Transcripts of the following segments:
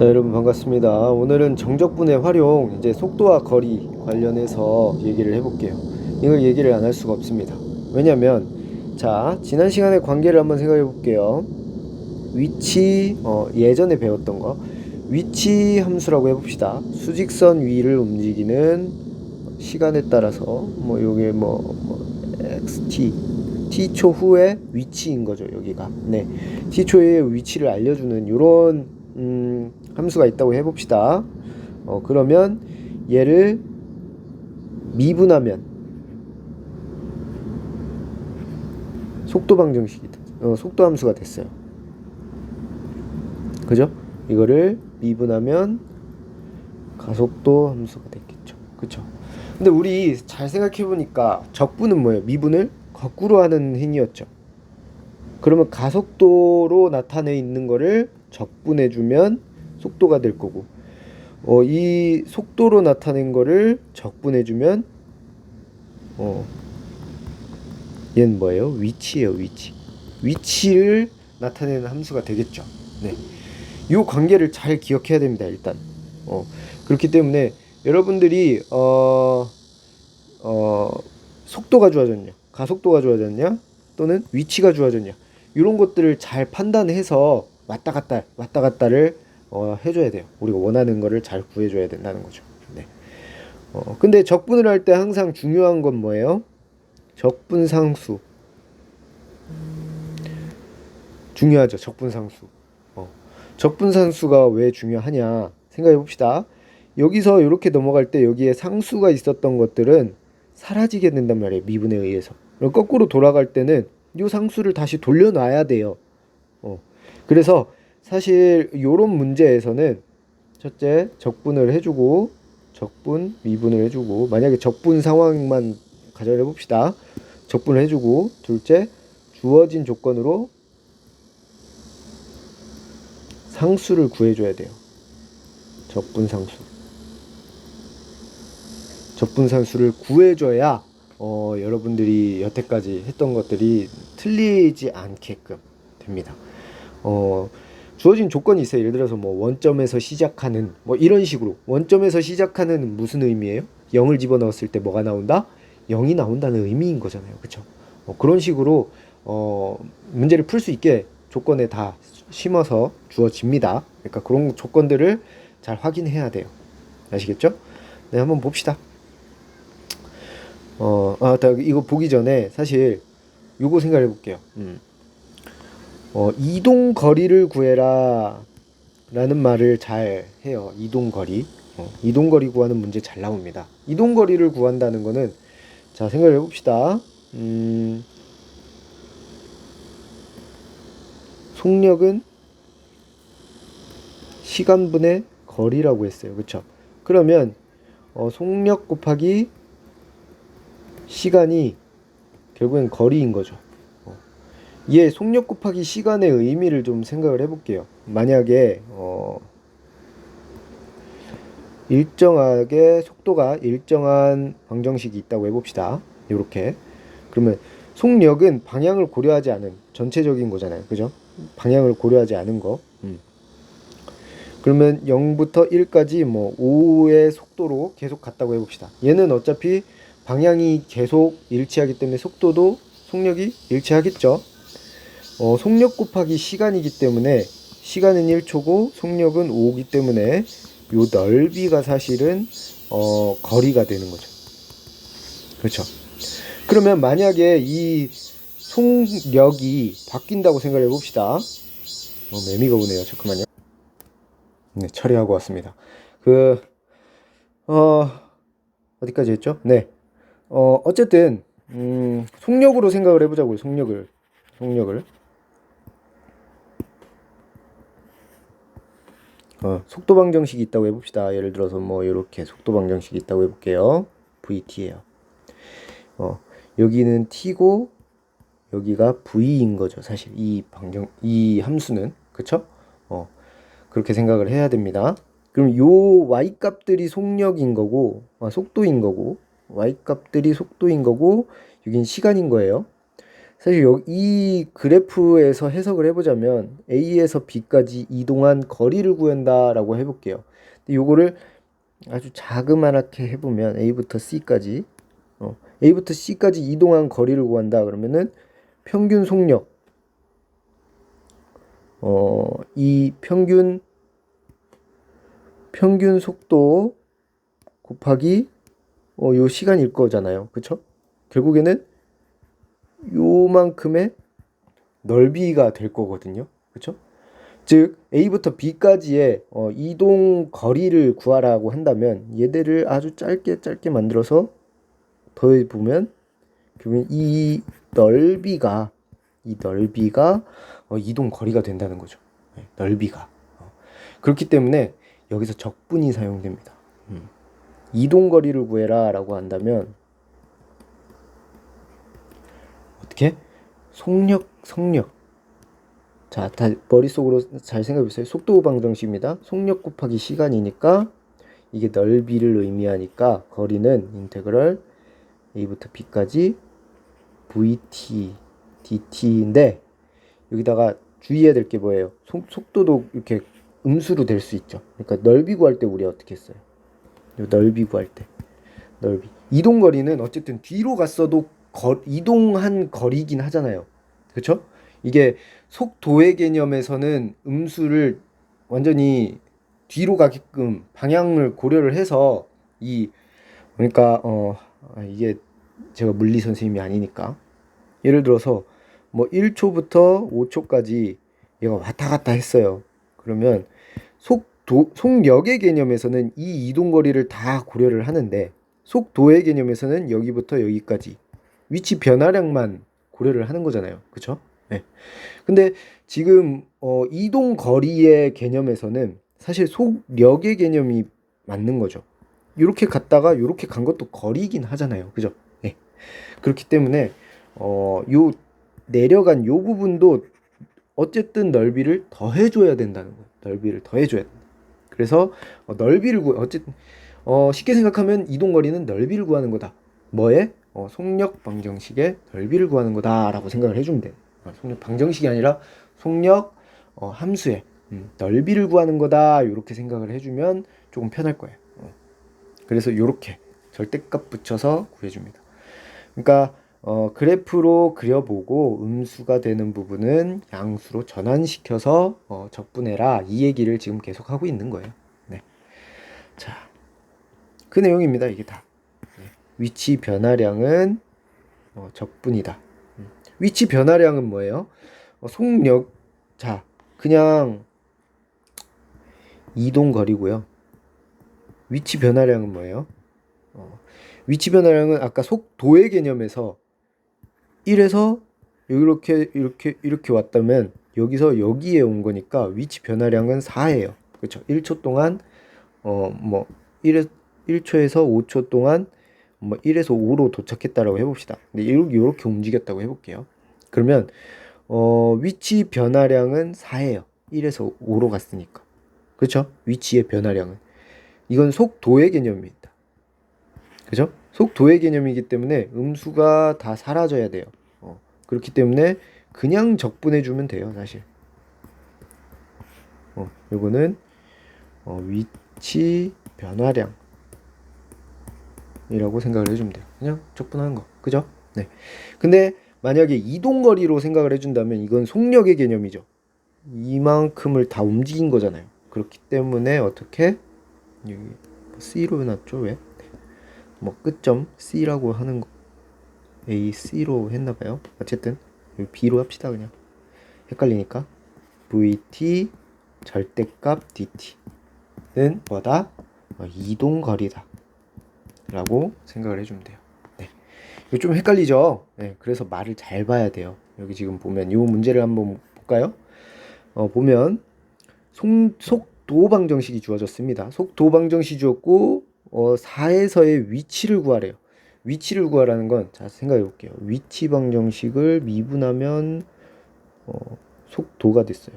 자, 여러분 반갑습니다. 오늘은 정적분의 활용, 이제 속도와 거리 관련해서 얘기를 해볼게요. 이걸 얘기를 안 할 수가 없습니다. 왜냐면, 자, 지난 시간에 관계를 한번 생각해 볼게요. 위치, 어, 예전에 배웠던 거. 위치 함수라고 해봅시다. 수직선 위를 움직이는 시간에 따라서, 뭐, 요게 뭐, 뭐, xt, t초 후의 위치인 거죠, 여기가. 네. t초의 위치를 알려주는 요런, 음, 함수가 있다고 해봅시다. 어, 그러면 얘를 미분하면 속도 방정식이 어, 속도 함수가 됐어요. 그죠? 이거를 미분하면 가속도 함수가 됐겠죠. 그쵸? 근데 우리 잘 생각해 보니까 적분은 뭐예요? 미분을 거꾸로 하는 행위였죠. 그러면 가속도로 나타내 있는 거를 적분해 주면 속도가 될 거고 어, 이 속도로 나타낸 거를 적분해 주면 어, 얘는 뭐예요? 위치예요, 위치. 위치를 나타내는 함수가 되겠죠. 네. 이 관계를 잘 기억해야 됩니다, 일단. 어, 그렇기 때문에 여러분들이 어, 어, 속도가 좋아졌냐, 가속도가 좋아졌냐, 또는 위치가 좋아졌냐, 이런 것들을 잘 판단해서 왔다 갔다 왔다 갔다를 어, 해줘야 돼요. 우리가 원하는 거를 잘 구해줘야 된다는 거죠. 네. 어, 근데 적분을 할 때 항상 중요한 건 뭐예요? 적분 상수. 중요하죠. 적분 상수. 어. 적분 상수가 왜 중요하냐 생각해 봅시다. 여기서 이렇게 넘어갈 때 여기에 상수가 있었던 것들은 사라지게 된단 말이에요. 미분에 의해서. 거꾸로 돌아갈 때는 이 상수를 다시 돌려놔야 돼요. 어. 그래서 사실 요런 문제에서는 첫째 적분을 해주고 적분 미분을 해주고 만약에 적분 상황만 가정해 봅시다. 적분을 해주고 둘째 주어진 조건으로 상수를 구해줘야 돼요. 적분 상수. 적분 상수를 구해줘야 어, 여러분들이 여태까지 했던 것들이 틀리지 않게끔 됩니다. 어, 주어진 조건이 있어요. 예를 들어서 뭐 원점에서 시작하는 뭐 이런 식으로 원점에서 시작하는 무슨 의미예요? 0을 집어넣었을 때 뭐가 나온다? 0이 나온다는 의미인 거잖아요. 그렇죠? 어, 그런 식으로 어, 문제를 풀 수 있게 조건에 다 심어서 주어집니다. 그러니까 그런 조건들을 잘 확인해야 돼요. 아시겠죠? 네, 한번 봅시다. 어, 아, 다 이거 보기 전에 사실 요거 생각해 볼게요. 음. 어, 이동 거리를 구해라 라는 말을 잘 해요. 이동 거리. 어, 이동 거리 구하는 문제 잘 나옵니다. 이동 거리를 구한다는 거는 자, 생각을 해 봅시다. 음. 속력은 시간분의 거리라고 했어요. 그쵸? 그러면 어, 속력 곱하기 시간이 결국엔 거리인 거죠. 어. 얘 속력 곱하기 시간의 의미를 좀 생각을 해볼게요. 만약에 어, 일정하게 속도가 일정한 방정식이 있다고 해봅시다. 이렇게 그러면 속력은 방향을 고려하지 않은 전체적인 거잖아요. 그죠? 방향을 고려하지 않은 거. 음. 그러면 0부터 1까지 뭐 5의 속도로 계속 갔다고 해봅시다. 얘는 어차피 방향이 계속 일치하기 때문에 속도도 속력이 일치하겠죠. 어, 속력 곱하기 시간이기 때문에 시간은 1초고 속력은 5기 때문에 요 넓이가 사실은 어, 거리가 되는 거죠. 그렇죠. 그러면 만약에 이 속력이 바뀐다고 생각해 봅시다. 어, 매미가 오네요. 잠깐만요. 네, 처리하고 왔습니다. 그, 어, 어디까지 했죠? 네. 어, 어쨌든, 음, 속력으로 생각을 해보자고요. 속력을. 속력을. 어, 속도 방정식이 있다고 해봅시다. 예를 들어서 뭐, 이렇게 속도 방정식이 있다고 해볼게요. VT예요. 어, 여기는 T고, 여기가 V인 거죠. 사실 이 방정, 이 함수는. 그쵸? 어, 그렇게 생각을 해야 됩니다. 그럼 요 y 값들이 속력인 거고 아, 속도인 거고 y 값들이 속도인 거고 여긴 시간인 거예요. 사실 여- 이 그래프에서 해석을 해보자면 A에서 B까지 이동한 거리를 구한다라고 해볼게요. 근데 요거를 아주 자그마하게 해보면 A부터 C까지 어, A부터 C까지 이동한 거리를 구한다 그러면은 평균 속력 어, 이 평균 평균 속도 곱하기 어, 요 시간일 거잖아요. 그쵸? 결국에는 요만큼의 넓이가 될 거거든요. 그쵸? 즉 A부터 B까지의 어, 이동 거리를 구하라고 한다면 얘들을 아주 짧게 짧게 만들어서 더해 보면 결국엔 이 넓이가 이 넓이가 어, 이동 거리가 된다는 거죠. 네, 넓이가 어. 그렇기 때문에 여기서 적분이 사용됩니다. 음. 이동 거리를 구해라라고 한다면 어떻게 속력 속력 자, 다 머릿속으로 잘 생각해 보세요. 속도 방정식입니다. 속력 곱하기 시간이니까 이게 넓이를 의미하니까 거리는 인테그럴 a부터 b까지 vt dt인데 여기다가 주의해야 될 게 뭐예요? 속, 속도도 이렇게 음수로 될 수 있죠. 그러니까 넓이 구할 때 우리 어떻게 했어요? 요 넓이 구할 때 넓이 이동 거리는 어쨌든 뒤로 갔어도 거, 이동한 거리긴 하잖아요. 그렇죠? 이게 속도의 개념에서는 음수를 완전히 뒤로 가게끔 방향을 고려를 해서 이 그러니까 어 아, 이게 제가 물리 선생님이 아니니까 예를 들어서 뭐 1초부터 5초까지 얘가 왔다 갔다 했어요. 그러면 속도 속력의 개념에서는 이 이동 거리를 다 고려를 하는데 속도의 개념에서는 여기부터 여기까지 위치 변화량만 고려를 하는 거잖아요. 그렇죠? 네. 근데 지금 어, 이동 거리의 개념에서는 사실 속력의 개념이 맞는 거죠. 이렇게 갔다가 이렇게 간 것도 거리긴 하잖아요. 그죠? 네. 그렇기 때문에 어, 요 내려간 요 부분도 어쨌든 넓이를 더해 줘야 된다는 거예요. 넓이를 더해 줘야 된다. 그래서 어, 넓이를 구 어쨌든 어, 쉽게 생각하면 이동 거리는 넓이를 구하는 거다. 뭐에? 어, 속력 방정식의 넓이를 구하는 거다라고 생각을 해주면 돼. 어, 속력 방정식이 아니라 속력 어, 함수의 음, 넓이를 구하는 거다. 이렇게 생각을 해주면 조금 편할 거예요. 어. 그래서 이렇게 절대값 붙여서 구해줍니다. 그러니까 어, 그래프로 그려보고 음수가 되는 부분은 양수로 전환시켜서 어, 적분해라 이 얘기를 지금 계속 하고 있는 거예요. 네. 자, 그 내용입니다. 이게 다. 네. 위치 변화량은 어, 적분이다. 음. 위치 변화량은 뭐예요? 어, 속력 자 그냥 이동 거리고요. 위치 변화량은 뭐예요? 어, 위치 변화량은 아까 속도의 개념에서 1에서 이렇게 이렇게 이렇게 왔다면 여기서 여기에 온 거니까 위치 변화량은 4예요. 그렇죠? 1초 동안 어 뭐 1에 1초에서 5초 동안 뭐 1에서 5로 도착했다라고 해봅시다. 근데 이렇게, 움직였다고 해볼게요. 그러면 어, 위치 변화량은 4예요. 1에서 5로 갔으니까. 그렇죠? 위치의 변화량은. 이건 속도의 개념입니다. 그죠? 속도의 개념이기 때문에 음수가 다 사라져야 돼요. 어, 그렇기 때문에 그냥 적분해주면 돼요, 사실. 어, 요거는 어, 위치 변화량. 이라고 생각을 해주면 돼요. 그냥 적분하는 거. 그죠? 네. 근데 만약에 이동거리로 생각을 해준다면 이건 속력의 개념이죠. 이만큼을 다 움직인 거잖아요. 그렇기 때문에 어떻게 여기 C로 해놨죠? 왜? 뭐 끝점 C라고 하는 거 A C로 했나봐요. 어쨌든 B로 합시다 그냥 헷갈리니까 VT 절대값 DT는 뭐다? 어, 이동거리다. 라고 생각을 해주면 돼요. 네. 이거 좀 헷갈리죠? 네. 그래서 말을 잘 봐야 돼요. 여기 지금 보면 이 문제를 한번 볼까요? 어, 보면 속, 속도 방 정식이 주어졌습니다. 속도 방 정식이 주었고 어, 4에서의 위치를 구하래요. 위치를 구하라는 건 자 생각해 볼게요. 위치 방정식을 미분하면 어, 속도가 됐어요.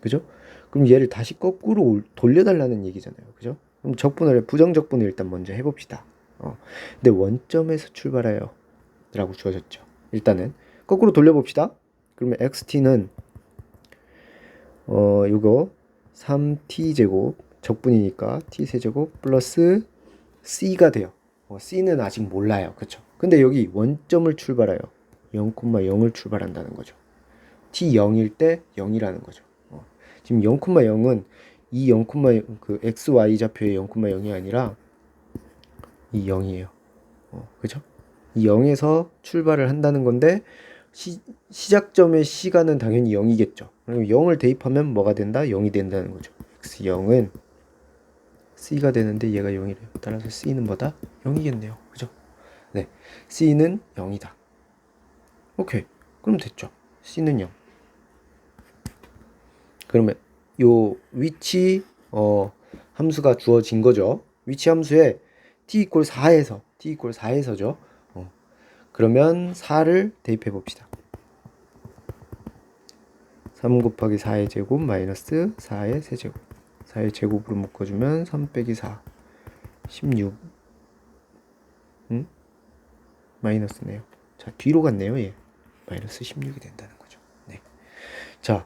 그죠? 그럼 얘를 다시 거꾸로 올, 돌려달라는 얘기잖아요. 그죠? 그럼 적분을 부정적분을 일단 먼저 해봅시다. 어. 근데 원점에서 출발하여 라고 주어졌죠. 일단은 거꾸로 돌려봅시다. 그러면 xt는 어 요거 3t 제곱 적분이니까 t 세제곱 플러스 c가 돼요. 어, c는 아직 몰라요. 그쵸? 근데 여기 원점을 출발해요. 0,0을 출발한다는 거죠. t 0일 때 0이라는 거죠. 어, 지금 0,0은 이 0, 그 x, y 좌표의 0,0이 아니라 이 0이에요. 어, 그죠? 이 0에서 출발을 한다는 건데 시, 시작점의 시간은 당연히 0이겠죠. 그럼 0을 대입하면 뭐가 된다? 0이 된다는 거죠. x 0은 c가 되는데 얘가 0이래요. 따라서 c는 뭐다? 0이겠네요. 그죠? 네. c는 0이다. 오케이. 그럼 됐죠. c는 0. 그러면 요 위치 어 함수가 주어진 거죠. 위치 함수에 t 이퀄 4에서 t 이퀄 4에서죠. 어. 그러면 4를 대입해 봅시다. 3 곱하기 4의 제곱 마이너스 4의 세제곱 4의 제곱으로 묶어주면 3 빼기 4 16 응? 마이너스네요 자 뒤로 갔네요 얘 마이너스 16이 된다는 거죠 네. 자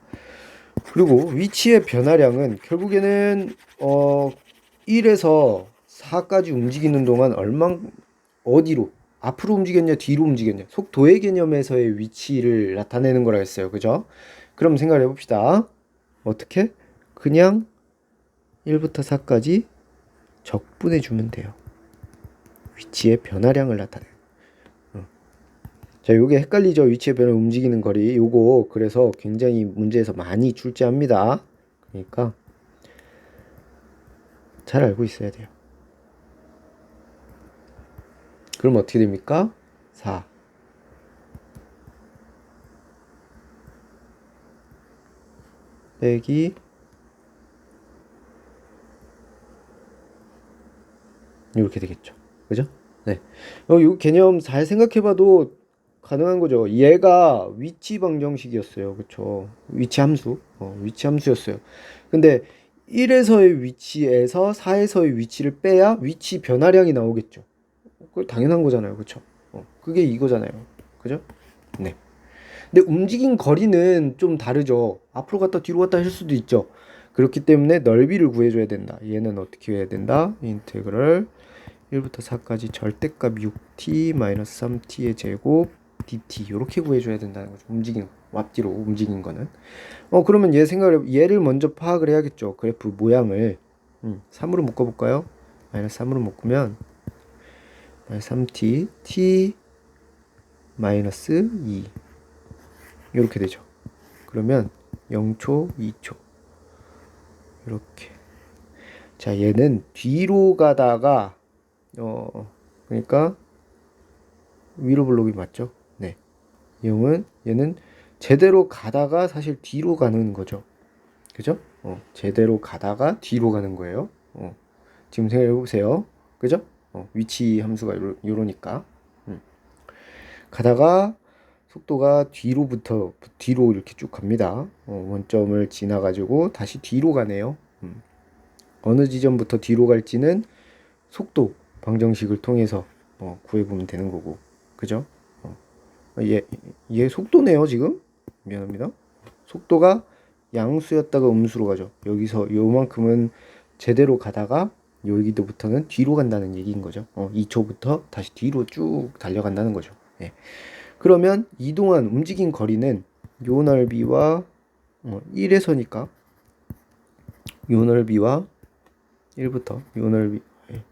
그리고 위치의 변화량은 결국에는 어 1에서 4까지 움직이는 동안 얼마 어디로 앞으로 움직였냐 뒤로 움직였냐 속도의 개념에서의 위치를 나타내는 거라 했어요. 그죠? 그럼 생각을 해봅시다. 어떻게? 그냥 1부터 4까지 적분해 주면 돼요. 위치의 변화량을 나타내 어. 자 요게 헷갈리죠 위치의 변화 움직이는 거리 요거 그래서 굉장히 문제에서 많이 출제합니다 그러니까 잘 알고 있어야 돼요 그럼 어떻게 됩니까? 4 빼기 이렇게 되겠죠. 그죠? 네. 어, 이 개념 잘 생각해봐도 가능한 거죠. 얘가 위치 방정식이었어요. 그쵸? 위치 함수. 어, 위치 함수였어요. 근데 1에서의 위치에서 4에서의 위치를 빼야 위치 변화량이 나오겠죠. 그 당연한 거잖아요. 그쵸? 어, 그게 이거잖아요. 그죠? 네. 근데 움직인 거리는 좀 다르죠. 앞으로 갔다 뒤로 갔다 할 수도 있죠. 그렇기 때문에 넓이를 구해줘야 된다. 얘는 어떻게 해야 된다? 인테그럴 1부터 4까지 절대값 6t 3t의 제곱 dt 이렇게 구해줘야 된다는 거죠. 움직인 앞뒤로 움직인 거는. 어 그러면 얘 생각을 얘를 먼저 파악을 해야겠죠. 그래프 모양을 음, 3으로 묶어볼까요? 마이너스 3으로 묶으면 마이너스 3t t 마이너스 2 이렇게 되죠. 그러면 0초, 2초 이렇게 자 얘는 뒤로 가다가 어 그러니까 위로 블록이 맞죠? 네. 0은 얘는 제대로 가다가 사실 뒤로 가는 거죠. 그죠? 어, 제대로 가다가 뒤로 가는 거예요. 어, 지금 생각해 보세요. 그죠? 어, 위치 함수가 요러, 요러니까. 음. 가다가 속도가 뒤로부터 뒤로 이렇게 쭉 갑니다. 어, 원점을 지나가지고 다시 뒤로 가네요. 음. 어느 지점부터 뒤로 갈지는 속도 방정식을 통해서 어, 구해보면 되는 거고, 그죠? 어. 얘, 얘 속도네요 지금. 미안합니다. 속도가 양수였다가 음수로 가죠. 여기서 요만큼은 제대로 가다가 여기도부터는 뒤로 간다는 얘기인 거죠. 어, 2초부터 다시 뒤로 쭉 달려간다는 거죠. 예. 그러면 이동한 움직인 거리는 요 넓이와 어, 1에서니까 요 넓이와 1부터 요 넓이 예.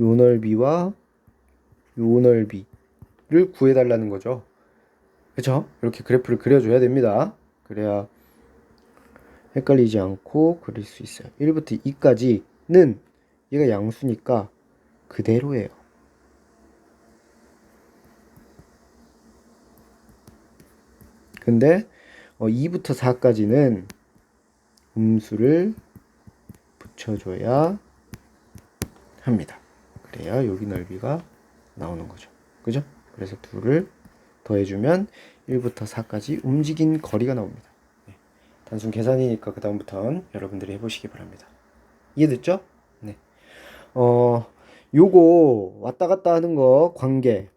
요 넓이와 요 넓이 를 구해달라는 거죠. 그쵸? 이렇게 그래프를 그려줘야 됩니다. 그래야 헷갈리지 않고 그릴 수 있어요. 1부터 2까지는 얘가 양수니까 그대로예요. 근데 어, 2부터 4까지는 음수를 붙여줘야 합니다. 그래야 여기 넓이가 나오는 거죠. 그죠? 그래서 둘을 더해주면 1부터 4까지 움직인 거리가 나옵니다. 네. 단순 계산이니까 그 다음부터는 여러분들이 해보시기 바랍니다. 이해됐죠? 네. 어, 요거 왔다 갔다 하는 거 관계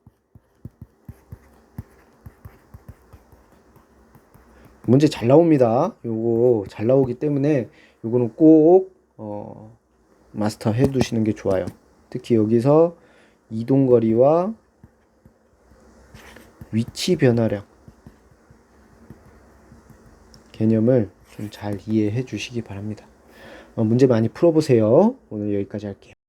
문제 잘 나옵니다. 요거 잘 나오기 때문에 요거는 꼭 어, 마스터 해 두시는 게 좋아요. 특히 여기서 이동거리와 위치 변화량 개념을 좀 잘 이해해 주시기 바랍니다. 어, 문제 많이 풀어보세요. 오늘 여기까지 할게요.